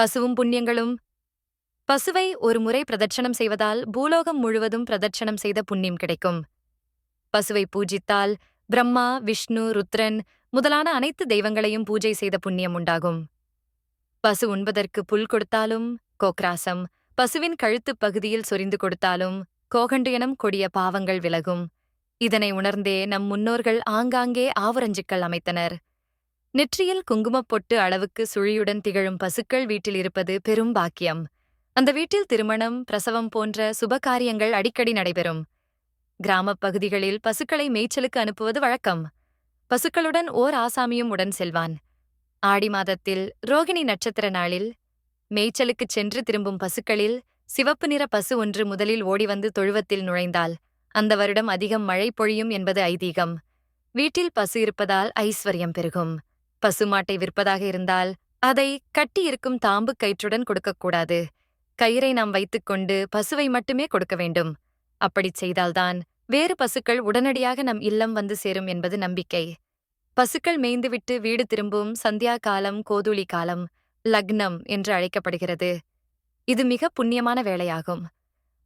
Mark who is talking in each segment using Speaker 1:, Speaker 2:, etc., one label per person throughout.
Speaker 1: பசுவும் புண்ணியங்களும். பசுவை ஒரு முறை பிரதட்சணம் செய்வதால் பூலோகம் முழுவதும் பிரதட்சணம் செய்த புண்ணியம் கிடைக்கும். பசுவை பூஜித்தால் பிரம்மா விஷ்ணு ருத்ரன் முதலான அனைத்து தெய்வங்களையும் பூஜை செய்த புண்ணியம் உண்டாகும். பசு உண்பதற்கு புல் கொடுத்தாலும் கோக்ராசம் பசுவின் கழுத்துப் பகுதியில் சொரிந்து கொடுத்தாலும் கோகண்டு எனும் கொடிய பாவங்கள் விலகும். இதனை உணர்ந்தே நம் முன்னோர்கள் ஆங்காங்கே ஆவரஞ்சுக்கள் அமைத்தனர். நெற்றியில் குங்குமப் பொட்டு அளவுக்கு சுழியுடன் திகழும் பசுக்கள் வீட்டில் இருப்பது பெரும் பாக்கியம். அந்த வீட்டில் திருமணம் பிரசவம் போன்ற சுபகாரியங்கள் அடிக்கடி நடைபெறும். கிராமப் பகுதிகளில் பசுக்களை மேய்ச்சலுக்கு அனுப்புவது வழக்கம். பசுக்களுடன் ஓர் ஆசாமியும் உடன் செல்வான். ஆடி மாதத்தில் ரோகிணி நட்சத்திர நாளில் மேய்ச்சலுக்குச் சென்று திரும்பும் பசுக்களில் சிவப்பு நிற பசு ஒன்று முதலில் ஓடிவந்து தொழுவத்தில் நுழைந்தால் அந்த வருடம் அதிகம் மழை பொழியும் என்பது ஐதீகம். வீட்டில் பசு இருப்பதால் ஐஸ்வர்யம் பெருகும். பசுமாட்டை விற்பதாக இருந்தால் அதை கட்டியிருக்கும் தாம்பு கயிற்றுடன் கொடுக்கக்கூடாது. கயிறை நாம் வைத்துக்கொண்டு பசுவை மட்டுமே கொடுக்க வேண்டும். அப்படிச் செய்தால்தான் வேறு பசுக்கள் உடனடியாக நம் இல்லம் வந்து சேரும் என்பது நம்பிக்கை. பசுக்கள் மேய்ந்துவிட்டு வீடு திரும்பும் சந்தியா காலம் கோதுளி காலம் லக்னம் என்று அழைக்கப்படுகிறது. இது மிக புண்ணியமான வேலையாகும்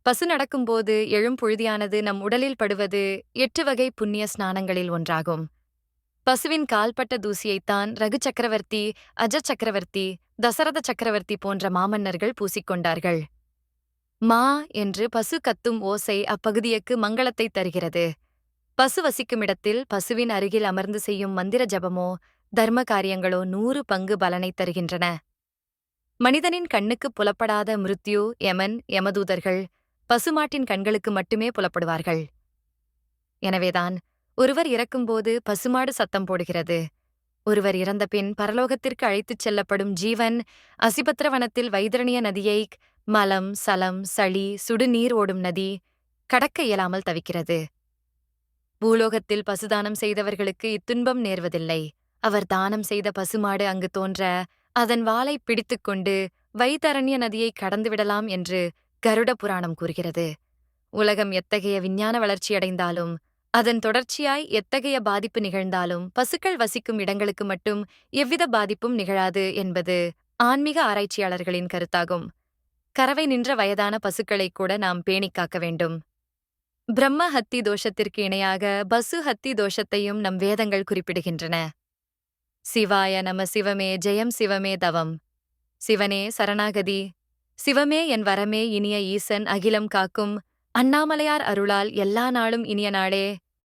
Speaker 1: பசு நடக்கும்போது எழும் புழுதியானது நம் உடலில் படுவது எட்டு வகை புண்ணிய ஸ்நானங்களில் ஒன்றாகும். பசுவின் கால்பட்ட தூசியைத்தான் ரகு சக்கரவர்த்தி அஜ சக்கரவர்த்தி தசரத சக்கரவர்த்தி போன்ற மாமன்னர்கள் பூசிக்கொண்டார்கள். மா என்று பசு கத்தும் ஓசை அப்பகுதியக்கு மங்களத்தை தருகிறது. பசு வசிக்கும் இடத்தில் பசுவின் அருகில் அமர்ந்து செய்யும் மந்திர ஜபமோ தர்ம காரியங்களோ நூறு பங்கு பலனை தருகின்றன. மனிதனின் கண்ணுக்கு புலப்படாத மிருத்யு யமன் யமதூதர்கள் பசுமாட்டின் கண்களுக்கு மட்டுமே புலப்படுவார்கள். எனவேதான் ஒருவர் இறக்கும்போது பசுமாடு சத்தம் போடுகிறது. ஒருவர் இறந்தபின் பரலோகத்திற்கு அழைத்துச் செல்லப்படும் ஜீவன் அசிபத்ரவனத்தில் வைதரணிய நதியை மலம் சலம் சளி சுடுநீர் ஓடும் நதி கடக்க இயலாமல் தவிக்கிறது. பூலோகத்தில் பசுதானம் செய்தவர்களுக்கு இத்துன்பம் நேர்வதில்லை. அவர் தானம் செய்த பசுமாடு அங்கு தோன்ற அதன் வாளை பிடித்துக்கொண்டு வைதரண்ய நதியை கடந்துவிடலாம் என்று கருட புராணம் கூறுகிறது. உலகம் எத்தகைய விஞ்ஞான வளர்ச்சியடைந்தாலும் அதன் தொடர்ச்சியாய் எத்தகைய பாதிப்பு நிகழ்ந்தாலும் பசுக்கள் வசிக்கும் இடங்களுக்கு மட்டும் எவ்வித பாதிப்பும் நிகழாது என்பது ஆன்மீக ஆராய்ச்சியாளர்களின் கருத்தாகும். கறவை நின்ற வயதான பசுக்களை கூட நாம் பேணிக் காக்க வேண்டும். பிரம்ம ஹத்தி தோஷத்திற்கு இணையாக பசு ஹத்தி தோஷத்தையும் நம் வேதங்கள் குறிப்பிடுகின்றன. சிவாய நம சிவமே ஜெயம் சிவமே தவம். சிவனே சரணாகதி. சிவமே என் வரமே இனிய ஈசன் அகிலம் காக்கும் அண்ணாமலையார் அருளால் எல்லா நாளும் இனிய நாளே.